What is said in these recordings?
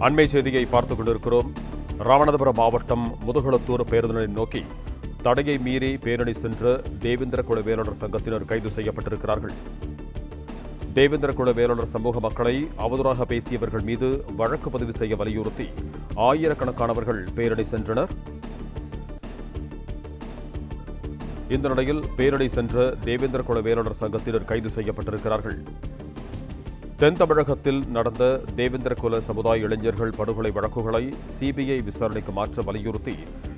அண்மை செய்தியை பார்த்துக் கொண்டிருக்கிறோம். ராமநாதபுரம் மாவட்டம் முதுகுளத்தூர் பேருந்தினை நோக்கி தடையை மீறி பேரணி சென்ற தேவேந்திர குல வேளாளர் சங்கத்தினர் கைது செய்யப்பட்டிருக்கிறார்கள். தேவேந்திர குல வேளாளர் சமூக மக்களை அவதூறாக பேசியவர்கள் மீது வழக்கு பதிவு செய்ய வலியுறுத்தி ஆயிரக்கணக்கானவர்கள் பேரணி சென்றனர். இந்த நிலையில் பேரணி சென்ற தேவேந்திர குல வேளாளர் சங்கத்தினர் கைது செய்யப்பட்டிருக்கிறார்கள். தென் தமிழகத்தில் நடந்த தேவேந்திர குல சமுதாய இளைஞர்கள் படுகொலை வழக்குகளை சிபிஐ விசாரணைக்கு மாற்ற வலியுறுத்தி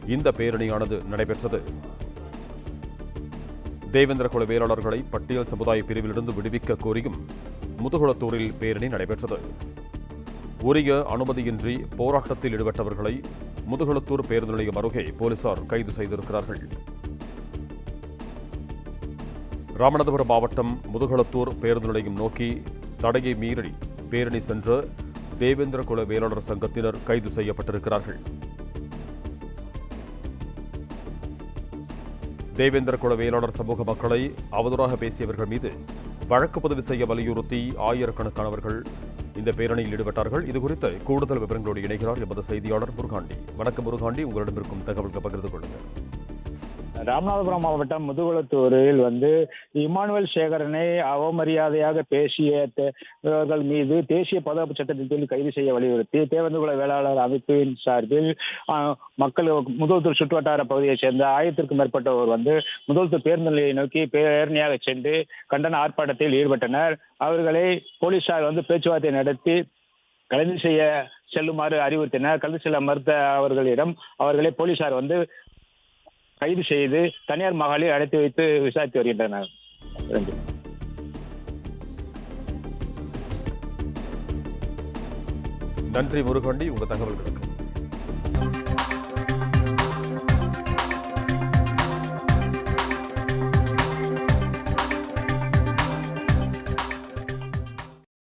இந்த பேரணியானது நடைபெற்றது. தேவேந்திர குல வேளாளர்களை பட்டியல் சமுதாய பிரிவிலிருந்து விடுவிக்க கோரியும் முதுகுளத்தூரில் பேரணி நடைபெற்றது. உரிய அனுமதியின்றி போராட்டத்தில் ஈடுபட்டவர்களை முதுகுளத்தூர் பேருந்து நிலையம் அருகே போலீசார் கைது செய்திருக்கிறார்கள். ராமநாதபுரம் மாவட்டம் முதுகுளத்தூர் பேருந்து நிலையம் நோக்கி தடையை மீறி பேரணி சென்ற தேவேந்திர குல வேளாளர் சங்கத்தினர் கைது செய்யப்பட்டிருக்கிறார்கள். தேவேந்திர குல வேளாளர் சமூக மக்களை அவதூறாக பேசியவர்கள் மீது வழக்கு பதிவு செய்ய வலியுறுத்தி ஆயிரக்கணக்கானவர்கள் இந்த பேரணியில் ஈடுபட்டார்கள். இதுகுறித்த கூடுதல் விவரங்களோடு இணைகிறார் எமது செய்தியாளர் முருகாண்டி. வணக்கம் முருகாண்டி. உங்களிடம் இருக்கும் தகவல்கள் பகிர்ந்து கொள்ளுங்கள். ராமநாதபுரம் மாவட்டம் முதுகுளத்தூரில் வந்து இமானுவேல் சேகரனை அவமரியாதையாக பேசிய இவர்கள் மீது தேசிய பாதுகாப்பு சட்டத்தின் கீழ் கைது செய்ய வலியுறுத்தி தேவந்துகுல வேளாளர் அமைப்பின் சார்பில் மக்கள் முதுகுளத்தூர் சுற்றுவட்டார பகுதியைச் சேர்ந்த ஆயிரத்திற்கும் மேற்பட்டவர் வந்து முதுகுளத்தூர் பேருந்து நிலையை நோக்கி பேரணியாக சென்று கண்டன ஆர்ப்பாட்டத்தில் ஈடுபட்டனர். அவர்களை போலீசார் வந்து பேச்சுவார்த்தை நடத்தி கைது செய்ய செல்லுமாறு அறிவுறுத்தினர். கைது செல்ல மறுத்த அவர்களிடம் அவர்களை போலீசார் வந்து கைது செய்து தனியார் மகளிர் அடைத்து வைத்து விசாரித்து வருகின்றனர் நன்றி. நன்றி உங்க தகவல்களுக்கு